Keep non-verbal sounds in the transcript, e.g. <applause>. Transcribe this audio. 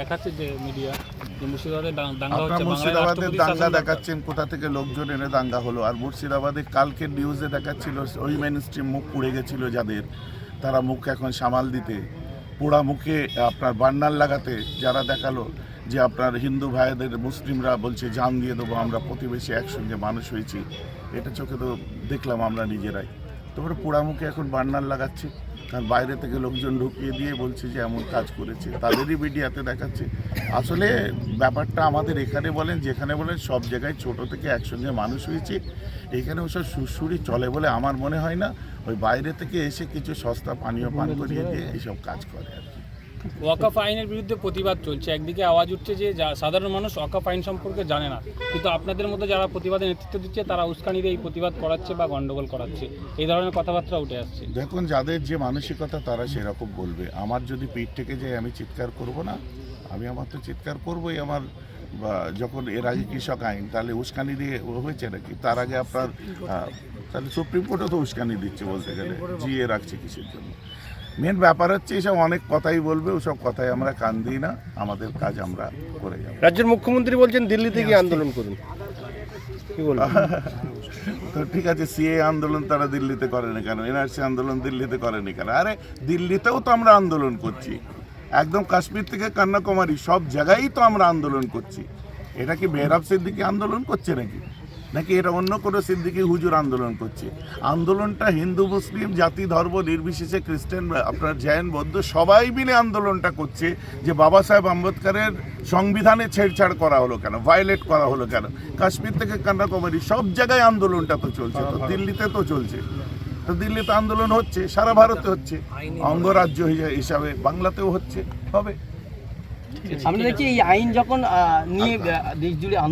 দেখাচ্ছে যে মিডিয়া যে মুর্শিদাবাদে দাঙ্গা দাঙ্গা হচ্ছে মুর্শিদাবাদে দাঙ্গা দেখাচ্ছেন কোথা থেকে লোকজন এনে দাঙ্গা হলো? আর মুর্শিদাবাদে কালকে নিউজে দেখাচ্ছিল ওই মেন স্ট্রিম মুখ পুড়ে গেছিল যাদের। তারা মুখ এখন সামাল দিতে পোড়া মুখে আপনার বান্নার লাগাতে যারা দেখাল যে আপনার হিন্দু ভাইদের মুসলিমরা বলছে জান দিয়ে দেবো আমরা প্রতিবেশী একসঙ্গে মানুষ হয়েছি। এটা চোখে তো দেখলাম আমরা নিজেরাই। তারপরে পোড়া মুখে এখন বান্নার লাগাচ্ছে। কারণ বাইরে থেকে লোকজন ঢুকিয়ে দিয়ে বলছে যে এমন কাজ করেছে। তাদেরই মিডিয়াতে দেখাচ্ছে। আসলে ব্যাপারটা আমাদের এখানে বলেন, যেখানে বলেন, সব জায়গায় ছোট থেকে একসঙ্গে মানুষ হয়েছে। এখানে ওসব সুরসুরি চলে বলে আমার মনে হয় না। ওই বাইরে থেকে এসে কিছু সস্তা পানীয় পান করিয়ে দিয়ে এইসব কাজ করে আর কি। ওয়াকাফ আইনের বিরুদ্ধে প্রতিবাদ চলছে। একদিকে আওয়াজ উঠছে যে যা- সাধারণ মানুষ ওয়াকাফ আইন সম্পর্কে জানে না। কিন্তু আপনাদের মতো যারা প্রতিবাদে নেতৃত্ব দিচ্ছে, তারা উস্কানি দিয়ে এই প্রতিবাদ করাচ্ছে বা গন্ডগোল করাচ্ছে। এই ধরনের কথাবার্তা উঠে আসছে। দেখুন, যাদের যে মানসিকতা, তারা সেরকম বলবে। আমার যদি পিঠ থেকে যায় আমি চিৎকার করব না, আমি আমার তো চিৎকার করবোই আমার যখন এর আগে কৃষক আইন, তাহলে উস্কানি দিয়ে হয়েছে নাকি? তার আগে আপনার তাহলে সুপ্রিম কোর্টও তো উস্কানি দিচ্ছে বলতে গেলে। জিয়ে রাখছে কিসের জন্য? মেন ব্যাপার হচ্ছে এসব অনেক কথাই বলবে ওসব কথাই আমরা কান দিই না আমাদের কাজ আমরা করে যাব। রাজ্যের মুখ্যমন্ত্রী বলছেন দিল্লিতে গিয়ে আন্দোলন করুন। কি বলবেন? <laughs> তো ঠিক আছে সিএ আন্দোলন তারা দিল্লিতে করেনি কেন? এনআরসি আন্দোলন দিল্লিতে করেনি কেন? আরে দিল্লিতেও তো আমরা আন্দোলন করছি। একদম কাশ্মীর থেকে কন্যাকুমারী সব জায়গায়ই তো আমরা আন্দোলন করছি। এটা কি বেহরাব সিদ্দিকি আন্দোলন করছে নাকি? নাকি এটা অন্য কোনো সিদ্দিকি হুজুর আন্দোলন করছে? আন্দোলনটা হিন্দু মুসলিম জাতি ধর্ম নির্বিশেষে খ্রিস্টান আপনার জৈন বৌদ্ধ সবাই মিলে আন্দোলনটা করছে যে বাবা সাহেব আম্বেদকরের সংবিধানে ছেড়ছাড় করা হলো কেন? ভায়োলেট করা হলো কেন? কাশ্মীর থেকে কন্যাকুমারী সব জায়গায় আন্দোলনটা তো চলছে তো দিল্লিতে তো চলছে। তো দিল্লিতে আন্দোলন হচ্ছে সারা ভারতে হচ্ছে। অঙ্গরাজ্য হিসা- হিসাবে বাংলাতেও হচ্ছে হবে। আমরা দেখছি এই আইন যখন নিয়ে দেশ জুড়ে